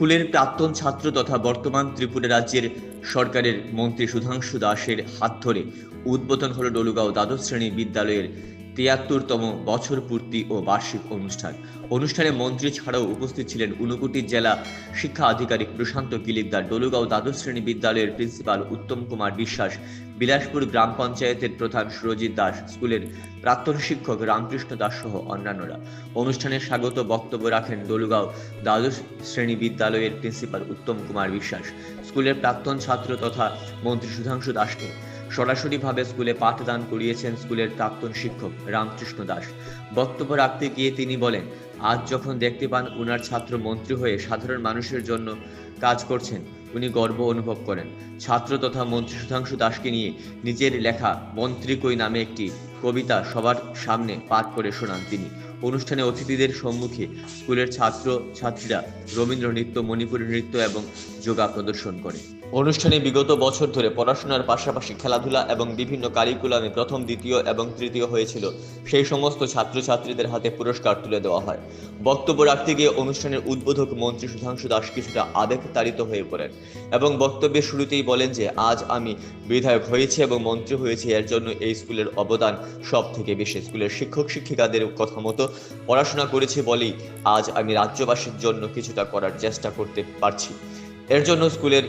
স্কুলের প্রাক্তন ছাত্র তথা বর্তমান ত্রিপুরা রাজ্যের সরকারের মন্ত্রী সুধাংশু দাসের হাত ধরে উদ্বোধন হল ডলুগাঁও দ্বাদশ শ্রেণি বিদ্যালয়ের তিয়াত্তরতম বছর পূর্তি ও বার্ষিক অনুষ্ঠান। অনুষ্ঠানে মন্ত্রী ছাড়াও উপস্থিত ছিলেন ঊনকোটি জেলা শিক্ষা আধিকারিক প্রশান্ত কিলিকদার ডলুগাঁও দ্বাদশ শ্রেণি বিদ্যালয়ের প্রিন্সিপাল উত্তম কুমার বিশ্বাস বিলাসপুর গ্রাম পঞ্চায়েতের প্রধান সুরজিৎ দাস, স্কুলের প্রাক্তন শিক্ষক রামকৃষ্ণ দাস সহ অন্যান্যরা। অনুষ্ঠানে স্বাগত বক্তব্য রাখেন ডলুগাঁও দ্বাদশ শ্রেণি বিদ্যালয়ের প্রিন্সিপাল উত্তম কুমার বিশ্বাস, স্কুলের প্রাক্তন ছাত্র তথা মন্ত্রী সুধাংশু দাসকে। সরাসরিভাবে স্কুলে পাঠদান করিয়েছেন স্কুলের প্রাক্তন শিক্ষক রামকৃষ্ণ দাস। বক্তব্য রাখতে গিয়ে তিনি বলেন, আজ যখন দেখতে পান উনার ছাত্র মন্ত্রী হয়ে সাধারণ মানুষের জন্য কাজ করছেন উনি গর্ব অনুভব করেন। ছাত্র তথা মন্ত্রী সুধাংশু দাসকে নিয়ে নিজের লেখা মন্ত্রী কই নামে একটি কবিতা সবার সামনে পাঠ করে শোনান তিনি। অনুষ্ঠানে অতিথিদের সম্মুখে স্কুলের ছাত্র, ছাত্রীরা রবীন্দ্র নৃত্য মণিপুরী নৃত্য এবং যোগা প্রদর্শন করে। অনুষ্ঠানে বিগত বছর ধরে পড়াশোনার পাশাপাশি খেলাধুলা এবং বিভিন্ন কারিকুলামে প্রথম, দ্বিতীয় এবং তৃতীয় হয়েছিল। সেই সমস্ত ছাত্রছাত্রীদের হাতে পুরস্কার তুলে দেওয়া হয়। বক্তব্য রাখতে গিয়ে অনুষ্ঠানের উদ্বোধক মন্ত্রী সুধাংশু দাস কিছুটা আবেগ তাড়িত হয়ে পড়েন এবং বক্তব্যের শুরুতেই বলেন যে, আজ আমি বিধায়ক হয়েছি এবং মন্ত্রী হয়েছি, এর জন্য এই স্কুলের অবদান সব থেকে বেশি। স্কুলের শিক্ষক, শিক্ষিকাদের কথা মতো পড়াশোনা করেছি বলেই আজ আমি রাজ্যবাসীর জন্য কিছুটা করার চেষ্টা করতে পারছি। এর জন্য স্কুলের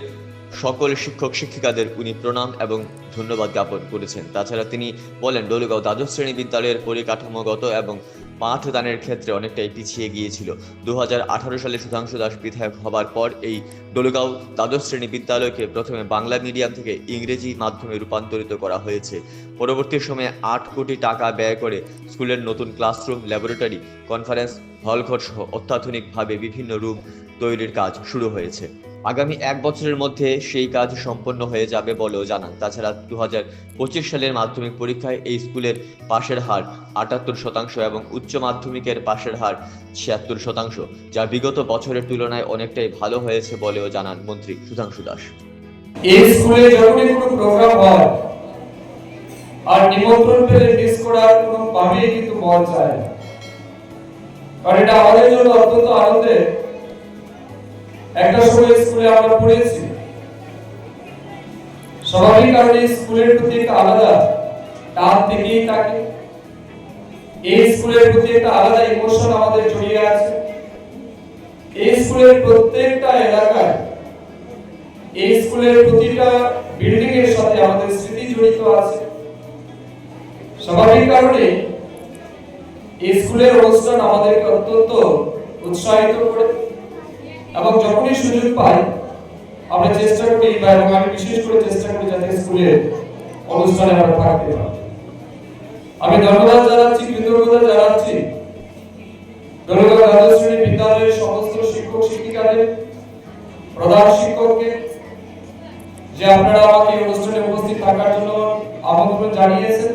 সকল শিক্ষক, শিক্ষিকাদের উনি প্রণাম এবং ধন্যবাদ জ্ঞাপন করেছেন। তাছাড়া তিনি বলেন, ডলুগাঁও দ্বাদশ শ্রেণি বিদ্যালয়ের পরিকাঠামোগত এবং পাঠদানের ক্ষেত্রে অনেকটাই পিছিয়ে গিয়েছিল। দু হাজার আঠারো সালে সুধাংশু দাস বিধায়ক হবার পর এই ডোলগাঁও দ্বাদশ শ্রেণি বিদ্যালয়কে প্রথমে বাংলা মিডিয়াম থেকে ইংরেজি মাধ্যমে রূপান্তরিত করা হয়েছে। পরবর্তী সময়ে আট কোটি টাকা ব্যয় করে স্কুলের নতুন ক্লাসরুম, ল্যাবরেটরি, কনফারেন্স হলঘর সহ অত্যাধুনিকভাবে বিভিন্ন রুম তৈরির কাজ শুরু হয়েছে। আগামী এক বছরের মধ্যে সেই কাজ সম্পন্ন হয়ে যাবে বলেও জানান। তাছাড়া দু সালের মাধ্যমিক পরীক্ষায় এই স্কুলের পাশের হার আটাত্তর শতাংশ এবং উচ্চ মাধ্যমিকের পাশের হার ছিয়াত্তর শতাংশ, যা বিগত বছরের তুলনায় অনেকটাই ভালো হয়েছে বলেও জানান মন্ত্রী সুধাংশু দাস। এই স্কুলে যখনই কোনো প্রোগ্রাম হয়, আর নিমন্ত্রণ পেলে মিস করার কোনো ভাবেই কিন্তু মন চায়। কারণ এটা আমাদের জন্য অত্যন্ত আনন্দের। একটা সময় স্কুলে আমরা পড়েছি। স্বাভাবিক কারণে স্কুলের প্রতি একটা আলাদা টান থেকেই থাকে। এই স্কুলের প্রতি একটা আলাদা ইমোশন আমাদের জড়িয়ে আছে। এই স্কুলের প্রত্যেকটা এলাকায়, এই স্কুলের প্রতিটা বিল্ডিং এর সাথে আমাদের স্মৃতি জড়িত আছে। স্বাভাবিক কারণে স্কুলের অনুষ্ঠান আমাদেরকে অত্যন্ত উৎসাহিত করে এবং যখনই সুযোগ পাই, আমরা চেষ্টা করি বা এবং আমি বিশেষ করে চেষ্টা করি যাতে স্কুলের অনুষ্ঠানে আমরা থাকতে পারি। আমি ধন্যবাদ জানাচ্ছি, কৃতজ্ঞতা জানাচ্ছি দলগত দ্বাদশ শ্রেণি বিদ্যালয়ের সমস্ত শিক্ষক শিক্ষিকাদের, প্রধান শিক্ষককে, যে আপনারা আমাকে এই অনুষ্ঠানে উপস্থিত থাকার জন্য আমন্ত্রণ জানিয়েছেন।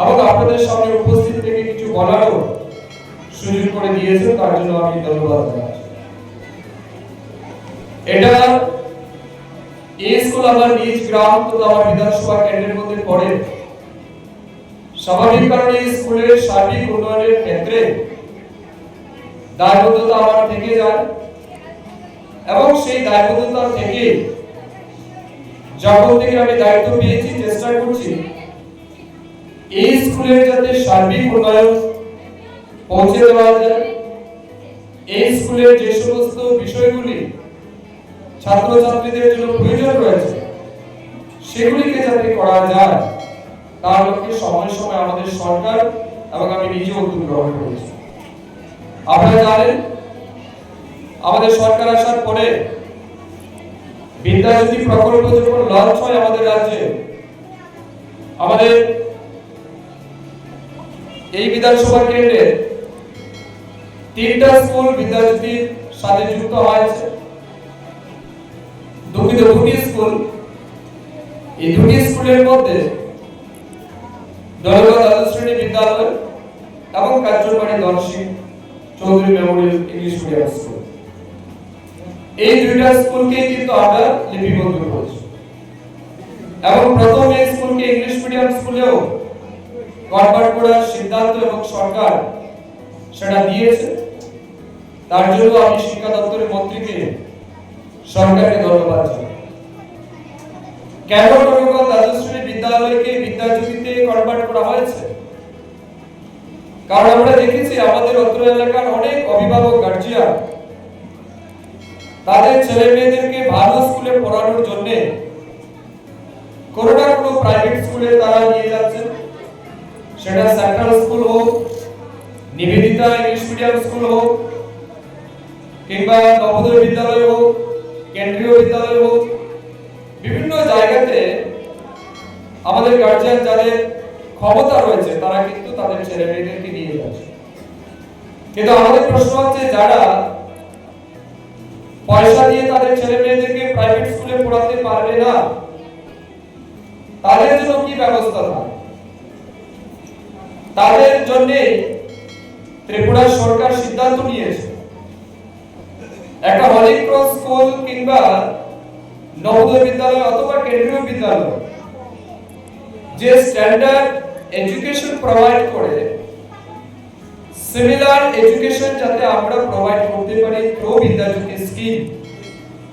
এবং আপনাদের সামনে উপস্থিত থেকে কিছু বলারও সুযোগ করে দিয়েছেন, তার জন্য আমি ধন্যবাদ জানাচ্ছি। এটা এই স্কুল আমার নিজ গ্রাম তো আমার বিধানসভা কেন্দ্রের মধ্যে পড়ে। স্বাভাবিক কারণে স্কুলের সার্বিক উন্নয়নের ক্ষেত্রে দায়বদ্ধতা আমার থেকে যায় এবং সেই দায়বদ্ধতা থেকে যখন থেকে আমি দায়িত্ব পেয়েছি, চেষ্টা করছি এই স্কুলের যাতে সার্বিক উন্নয়ন পৌঁছে দেওয়া যায়, এই স্কুলের যে সমস্ত বিষয়গুলি ছাত্রছাত্রীদের জন্য প্রয়োজন রয়েছে, সেগুলিকে যাতে করা যায় তার লক্ষ্যে সময় সময় আমাদের সরকার এবং আমি নিজে উদ্যোগ গ্রহণ করেছি। আপনারা জানেন, আমাদের সরকার আসার পরে বিদ্যাজ্যোতি প্রকল্প যখন লঞ্চ হয় আমাদের রাজ্যে, আমাদের এই বিধানসভা কেন্দ্রে তিনটা স্কুল বিদ্যাজ্যোতির সাথে যুক্ত হয়েছে। দুঃখিত দুটি স্কুল। এই দুটি স্কুলের মধ্যে দলগত বিদ্যালয় এবং কার্যকরী দর্শী Chowdhury memorial English medium school. এই দুইটা স্কুলকে কিন্তু আমরা লিপিবদ্ধ এবং প্রথম এই স্কুলকে ইংলিশ মিডিয়াম স্কুলেও কনভার্ট করার সিদ্ধান্ত এবং সরকার সেটা দিয়েছে। তার জন্য আমি শিক্ষা দপ্তরের মন্ত্রীকে সরকারকে ধন্যবাদ জানাই। কেন নবীগঞ্জ দ্বাদশ বিদ্যালয়কে বিদ্যাজ্যোতিতে কনভার্ট করা হয়েছে? কারণ আমরা দেখেছি আমাদের অত্র এলাকার অনেক অভিভাবক গার্জিয়ান তাদের ছেলে মেয়েদেরকে ভালো স্কুলে পড়ানোর জন্য কোনো না কোনো প্রাইভেট স্কুলে তারা নিয়ে যাচ্ছেন। সেটা সেন্ট্রাল স্কুল হোক, নিবেদিতা ইংলিশ মিডিয়াম স্কুল হোক, কিংবা নবোদয় বিদ্যালয় হোক, কেন্দ্রীয় বিদ্যালয় হোক, বিভিন্ন জায়গাতে আমাদের গার্জিয়ান যাদের ক্ষমতা রয়েছে, তারা কিন্তু তাদের ছেলে মেয়েদেরকে নিয়ে যাচ্ছে। কিন্তু আমাদের প্রশ্ন হচ্ছে, যারা পয়সা দিয়ে তাদের ছেলে মেয়েদেরকে প্রাইভেট স্কুলে পড়াতে পারবে না, তাদের জন্য কি ব্যবস্থা থাকে তাদের জন্য ত্রিপুরা সরকার সিদ্ধান্ত নিয়েছে। একটা হলিক্রস স্কুল কিংবা নবোদয় বিদ্যালয় অথবা কেন্দ্রীয় বিদ্যালয়, যে স্ট্যান্ডার্ড এডুকেশন প্রোভাইড করে সিমিলার এডুকেশন যাতে আমরা প্রোভাইড করতে পারি প্রো বিদ্যাজ্যোতি স্কিম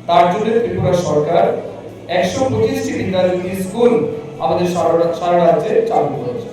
তার জন্য ত্রিপুরা সরকার একশো পঁচিশটি বিদ্যাজ্যোতি স্কুল আমাদের সারা রাজ্যে চালু করেছে।